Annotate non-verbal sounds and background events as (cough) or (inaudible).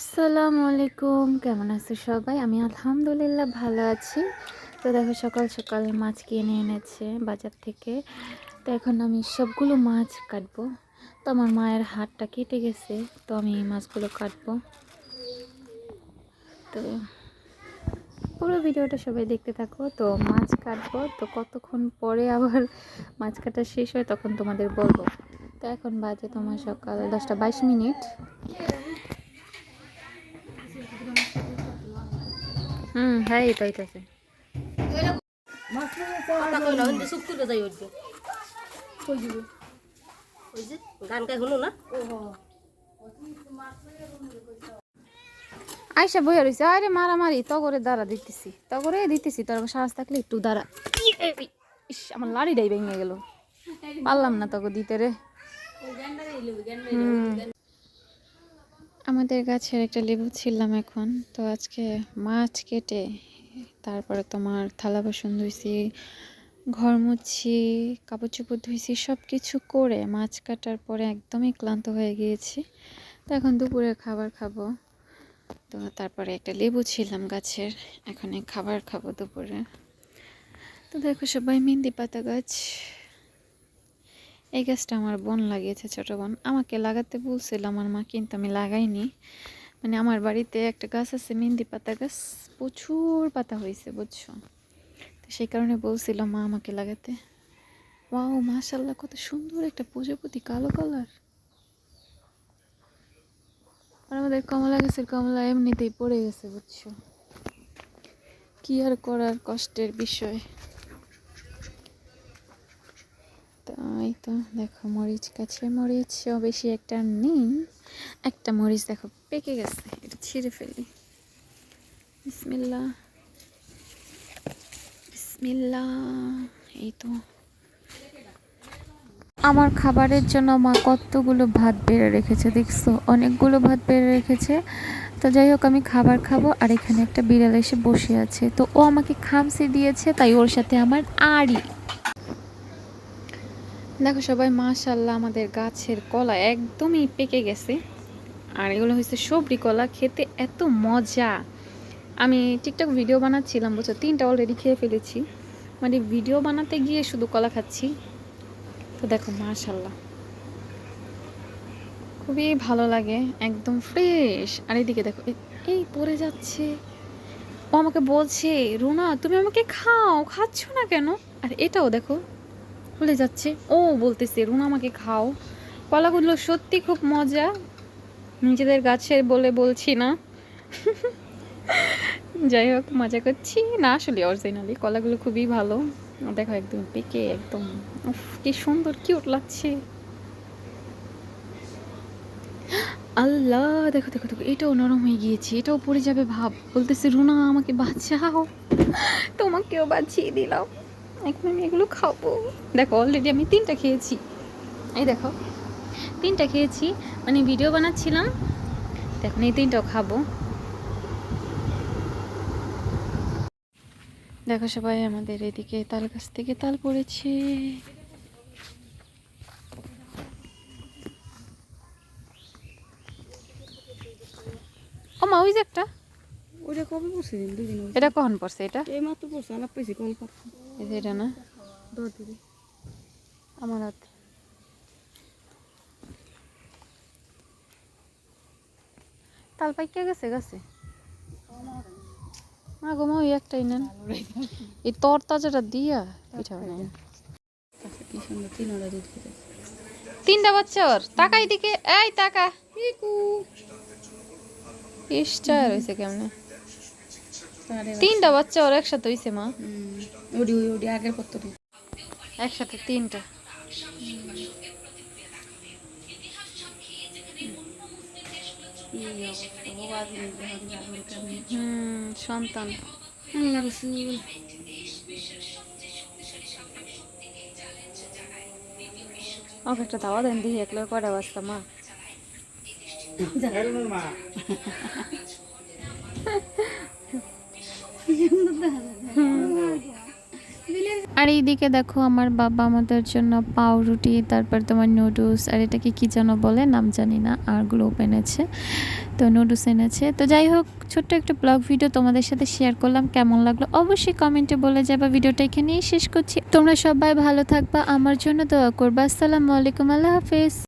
আসসালামু আলাইকুম, কেমন আছো সবাই? আমি আলহামদুলিল্লাহ ভালো আছি। তো দেখো, সকাল সকাল মাছ কিনে এনেছে বাজার থেকে। তো এখন আমি সবগুলো মাছ কাটবো। তো আমার মায়ের হাতটা কেটে গেছে, তো আমি এই মাছগুলো কাটবো। তো পুরো ভিডিওটা সবাই দেখতে থাকো। তো মাছ কাটবো, তো কতক্ষণ পরে আবার মাছ কাটা শেষ হয় তখন তোমাদের বলব। তো এখন বাজে তোমার সকাল দশটা বাইশ মিনিট হুম হ্যাঁ এই তো এইটাছে কথা কই না হিন্দি চুপ করে যাই উঠবে ওই যে গান গাই শুনো না? আইসা বইয়া রয়েছে আরে মারামারি তগরে দাঁড়া দিতেছি। তগরে দিতেছি তোর সাহস থাকলে একটু দাঁড়া। ইস আমার লাড়িটাই ভেঙে গেল। পারলাম না তখন দিতে রে। হুম। আমাদের গাছের একটা লেবু ছিলাম এখন, তো আজকে মাছ কেটে তারপরে তোমার থালা বাসন ধুইছি, ঘর মুছি কাপড় চোপড় ধুইছি সব কিছু করে মাছ কাটার পরে একদমই ক্লান্ত হয়ে গিয়েছি। তো এখন দুপুরে খাবার খাব। তো তারপরে একটা লেবু ছিলাম গাছের, এখন খাবার খাব দুপুরে। তো দেখো সবাই মেহেন্দি পাতা গাছ এই গাছটা আমার বোন লাগিয়েছে, ছোট বোন। আমাকে লাগাতে বলছিল, আমার মা কিন্তু আমি লাগাইনি। মানে আমার বাড়িতে একটা গাছ আছে, মেহেন্দি পাতা গাছ, প্রচুর পাতা হয়েছে, বুঝছ? তো সেই কারণে বলছিল, মা, আমাকে লাগাতে। ওয়াও মাশাল্লাহ কত সুন্দর একটা প্রজাপতি, কালো কালার। আর আমাদের কমলা গাছের কমলা এমনিতেই পড়ে গেছে, বুঝছ? কি আর করার কষ্টের বিষয়। তাই তো, দেখো মরিচ গাছে মরিচও বেশি একটা নেই। একটা মরিচ দেখো পেকে গেছে, এটা ছিঁড়ে ফেলি। বিসমিল্লা বিসমিল্লা, এই তো। আমার খাবারের জন্য মা কতগুলো ভাত বেড়ে রেখেছে, দেখছ? অনেকগুলো ভাত বেড়ে রেখেছে। তো যাই হোক, আমি খাবার খাব, আর এখানে একটা বিড়াল এসে বসে আছে। তো ও আমাকে খামসি দিয়েছে, তাই ওর সাথে আমার আড়ি। দেখো সবাই মাশাল্লাহ আমাদের গাছের কলা একদমই পেকে গেছে। আর এগুলো হচ্ছে সবরি কলা, খেতে এত মজা। আমি টিকটক ভিডিও বানাচ্ছিলাম, বুঝছ? তিনটা অলরেডি খেয়ে ফেলেছি। মানে ভিডিও বানাতে গিয়ে শুধু কলা খাচ্ছি। তো দেখো মাশাল্লাহ খুবই ভালো লাগে, একদম ফ্রেশ আর এদিকে দেখো এই পড়ে যাচ্ছে। ও আমাকে বলছে, রুনা, তুমি আমাকে খাও, খাচ্ছ না কেন? আর এটাও দেখো ভুলে যাচ্ছে। ও, বলতেছে, রুনা, আমাকে খাও। কলাগুলো সত্যি খুব মজা। নিজেদের গাছের বলে বলছি না। যাই হোক, মজা করছি। না, আসলে অরিজিনালি কলাগুলো খুবই ভালো। দেখো, একদম পেকে, একদম কি সুন্দর কিউট লাগছে। আল্লাহ, দেখো দেখো দেখো, এটাও নরম হয়ে গিয়েছে, এটাও পড়ে যাবে ভাব। বলতেছে, রুনা, আমাকে বাঁচাও। তোমাকেও বাঁচিয়ে দিলাম। এখন আমি এগুলো খাব। দেখো অলরেডি আমি তিনটা খেয়েছি। এই দেখো তিনটা খেয়েছি। মানে ভিডিও বানাচ্ছিলাম। এখন এই তিনটাও খাব। দেখো সবাই আমাদের এদিকে তাল গাছ থেকে তাল পড়েছে। ও মা ওই যে একটা। ওইটা কবে পড়ছে। এটা কখন পড়ছে এটা? এই মাত্র পড়ছে আলাপ পেয়েছি কল এটা না? আমার হাতে। তাল পাইকে গেছে, গাছে? মা গো, মা, ওই একটাই নেন। এই তর তাজাটা দিয়া পিঠা তিনটা বাচ্চা ওর টাকা এদিকে। এই টাকা ইষ্টা রয়েছে কেমনে? তিনটা বাচ্চা ওর একসাথে হইছে মা। ওডি ওই ওডি আগের পত্তরি একসাথে তিনটা। হুম সন্তান। আল্লাহ রসুল। ওকে একটা দাওয়া দেন দিই একলা কটা বাজতা মা। (laughs) (laughs) আর এইদিকে দেখো আমার বাবা আমাদের জন্য পাউরুটি, তারপর তোমার নুডলস আর এটাকে কি যেন বলে নাম জানি না, আর গ্লোব এনেছে। তো নুডলস এনেছে। তো যাই হোক, ছোট্ট একটা ব্লগ ভিডিও তোমাদের সাথে শেয়ার করলাম। কেমন লাগল অবশ্যই কমেন্টে বলে যাবা। ভিডিওটা এখানেই শেষ করছি। তোমরা সবাই ভালো থাকবা। আমার জন্য দোয়া করবা। আসসালামু আলাইকুম। আল্লাহ হাফেজ।